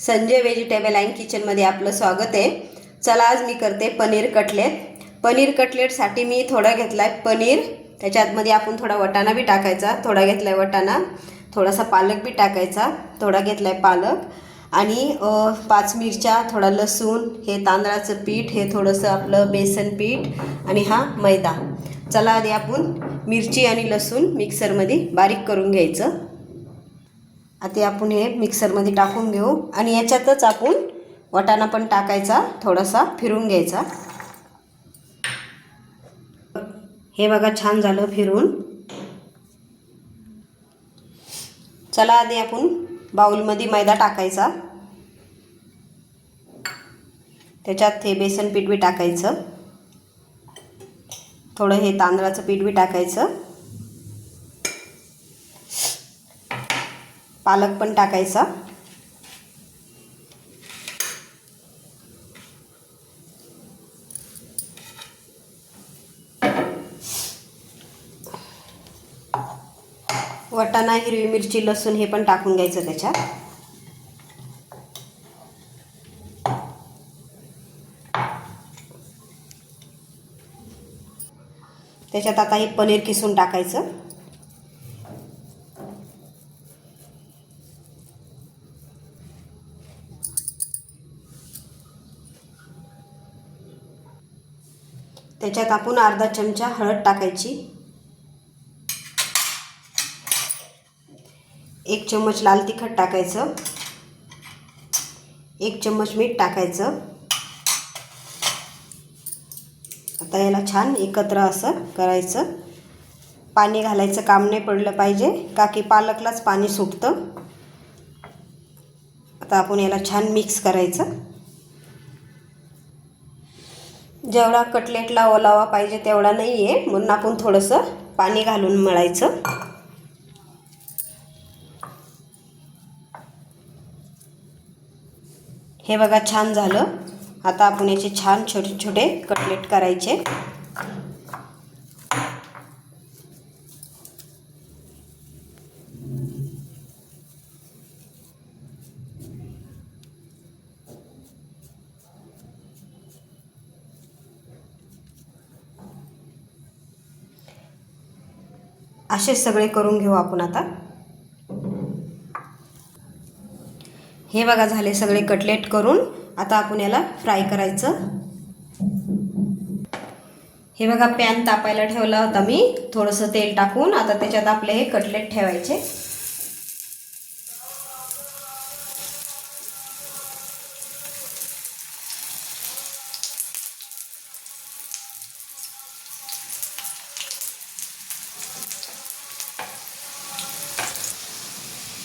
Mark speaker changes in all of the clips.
Speaker 1: Sanjay vegetable and किचनमध्ये आपलं स्वागत आहे. चला आज मी करते पनीर कटलेट. पनीर कटलेटसाठी मी थोडा घेतला आहे पनीर त्याच्यातमध्ये आपण थोडा वटाणा बी टाकायचा. थोडा घेतला आहे वटाणा. थोडासा पालक बी टाकायचा. थोडा घेतला आहे पालक. आणि पाच मिरच्या थोडा लसूण हे तांदळाचं पीठ हे थोडंसं आपलं बेसन पीठ आणि हा मैदा. चला आधी आपण मिरची आणि लसूण मिक्सरमध्ये बारीक करून घ्यायचं. आता आपण हे मिक्सरमध्ये टाकून घेऊ. आणि याच्यातच आपण वाटाणा पण टाकायचा थोडासा फिरून घ्यायचा. हे बघा छान झालं फिरून. चला आधी आपण बाऊलमध्ये मैदा टाकायचा. त्याच्यात हे बेसन पीठ बी टाकायचं. थोडं हे तांदळाचं पीठ बी टाकायचं. पालक पण टाकायचा. वटाणा हिरवी मिरची लसूण हे पण टाकून घ्यायचं त्याच्यात. त्याच्यात आता हे पनीर किसून टाकायचं. त्याच्यात आपण अर्धा चमचा हळद टाकायची. एक चम्मच लाल तिखट टाकायचं. एक चम्मच मीठ टाकायचं. आता याला छान एकत्र असं करायचं. पाणी घालायचं काम नाही पडलं पाहिजे का की पालकलाच पाणी सुटतं. आता आपण याला छान मिक्स करायचं. जेवढा कटलेटला ओलावा पाहिजे तेवढा नाही आहे म्हणून आपण थोडंसं पाणी घालून मळायचं. हे बघा छान झालं. आता आपण याचे छान छोटे छोटे कटलेट करायचे. असे सगळे करून घेऊ आपण आता. हे बघा झाले सगळे कटलेट करून आता आपण याला फ्राय करायचं. हे बघा पॅन तापायला ठेवला होता मी. थोडंसं तेल टाकून आता त्याच्यात आपले हे कटलेट ठेवायचे.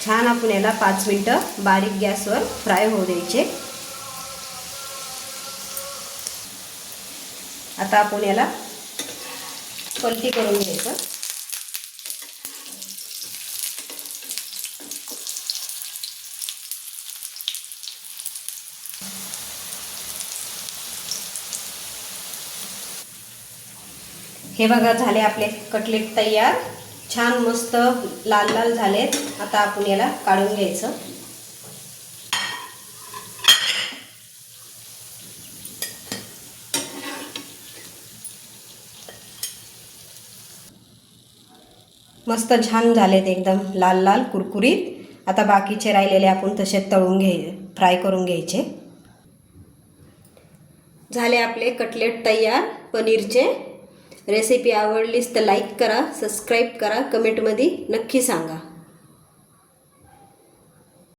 Speaker 1: छान आपण याला पाच मिनटं बारीक गॅसवर फ्राय होऊ द्यायचे. आता आपण याला पलटी करून घ्यायचं. हे बघा झाले आपले कटलेट तयार. छान मस्त लाल लाल झालेत. आता आपण याला काढून घ्यायचं. मस्त छान झालेत एकदम लाल लाल कुरकुरीत. आता बाकीचे राहिलेले आपण तसे तळून घ्याय फ्राय करून घ्यायचे. झाले आपले कटलेट तयार पनीरचे. रेसिपी आवडलीच तर लाईक करा सबस्क्राईब करा कमेंटमध्ये नक्की सांगा.